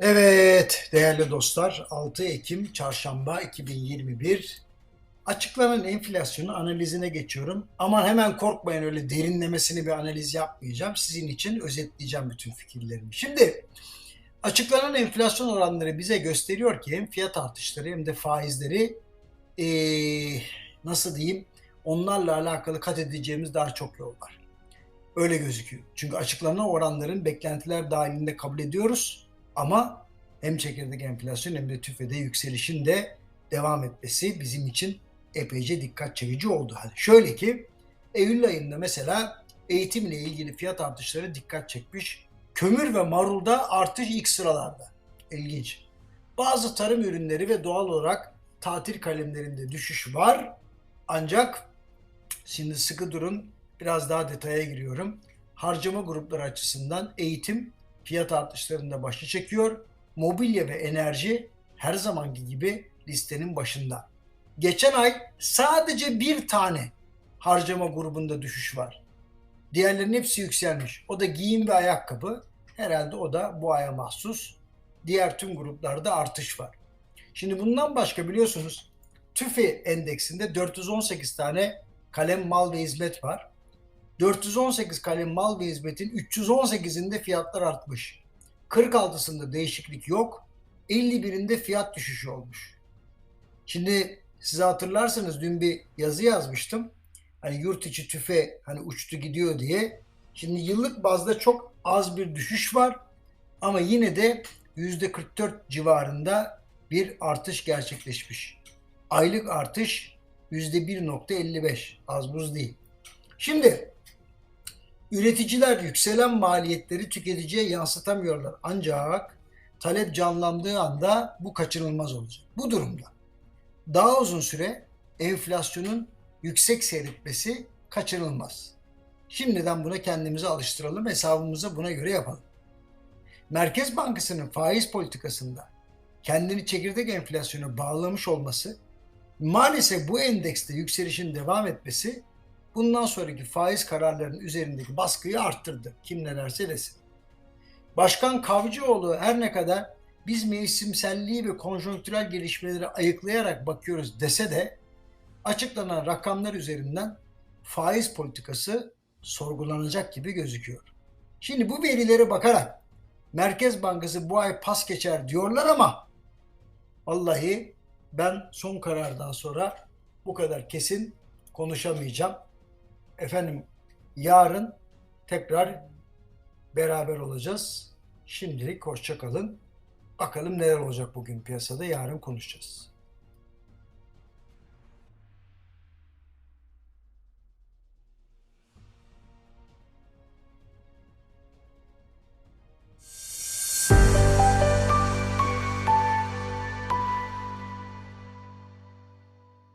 Evet değerli dostlar 6 Ekim Çarşamba 2021 açıklanan enflasyonu analizine geçiyorum. Aman hemen korkmayın öyle derinlemesine bir analiz yapmayacağım. Sizin için özetleyeceğim bütün fikirlerimi. Şimdi açıklanan enflasyon oranları bize gösteriyor ki hem fiyat artışları hem de faizleri ee, nasıl diyeyim onlarla alakalı kat edeceğimiz daha çok yol var. Öyle gözüküyor. Çünkü açıklanan oranların beklentiler dahilinde kabul ediyoruz. Ama hem çekirdek enflasyon hem de tüfede yükselişin de devam etmesi bizim için epeyce dikkat çekici oldu. Hani şöyle ki Eylül ayında mesela eğitimle ilgili fiyat artışları dikkat çekmiş. Kömür ve marulda artış ilk sıralarda. İlginç. Bazı tarım ürünleri ve doğal olarak tatil kalemlerinde düşüş var. Ancak şimdi sıkı durun biraz daha detaya giriyorum. Harcama grupları açısından eğitim fiyat artışlarında başı çekiyor. Mobilya ve enerji her zamanki gibi listenin başında. Geçen ay sadece bir tane harcama grubunda düşüş var. Diğerlerinin hepsi yükselmiş. O da giyim ve ayakkabı. Herhalde o da bu aya mahsus. Diğer tüm gruplarda artış var. Şimdi bundan başka biliyorsunuz TÜFE endeksinde 418 tane kalem mal ve hizmet var. 418 kalem mal ve hizmetin 318'inde fiyatlar artmış. 46'sında değişiklik yok. 51'inde fiyat düşüşü olmuş. Şimdi size hatırlarsanız dün bir yazı yazmıştım. Hani yurt içi tüfe hani uçtu gidiyor diye. Şimdi yıllık bazda çok az bir düşüş var. Ama yine de %44 civarında bir artış gerçekleşmiş. Aylık artış %1.55. Az buz değil. Şimdi Üreticiler yükselen maliyetleri tüketiciye yansıtamıyorlar. Ancak talep canlandığı anda bu kaçınılmaz olacak. Bu durumda daha uzun süre enflasyonun yüksek seyretmesi kaçınılmaz. Şimdiden buna kendimizi alıştıralım, hesabımızı buna göre yapalım. Merkez Bankası'nın faiz politikasında kendini çekirdek enflasyona bağlamış olması, maalesef bu endekste yükselişin devam etmesi bundan sonraki faiz kararlarının üzerindeki baskıyı arttırdı. Kim ne derse desin. Başkan Kavcıoğlu her ne kadar biz mevsimselliği ve konjonktürel gelişmeleri ayıklayarak bakıyoruz dese de açıklanan rakamlar üzerinden faiz politikası sorgulanacak gibi gözüküyor. Şimdi bu verilere bakarak Merkez Bankası bu ay pas geçer diyorlar ama vallahi ben son karardan sonra bu kadar kesin konuşamayacağım. Efendim yarın tekrar beraber olacağız. Şimdilik hoşça kalın. Bakalım neler olacak bugün piyasada yarın konuşacağız.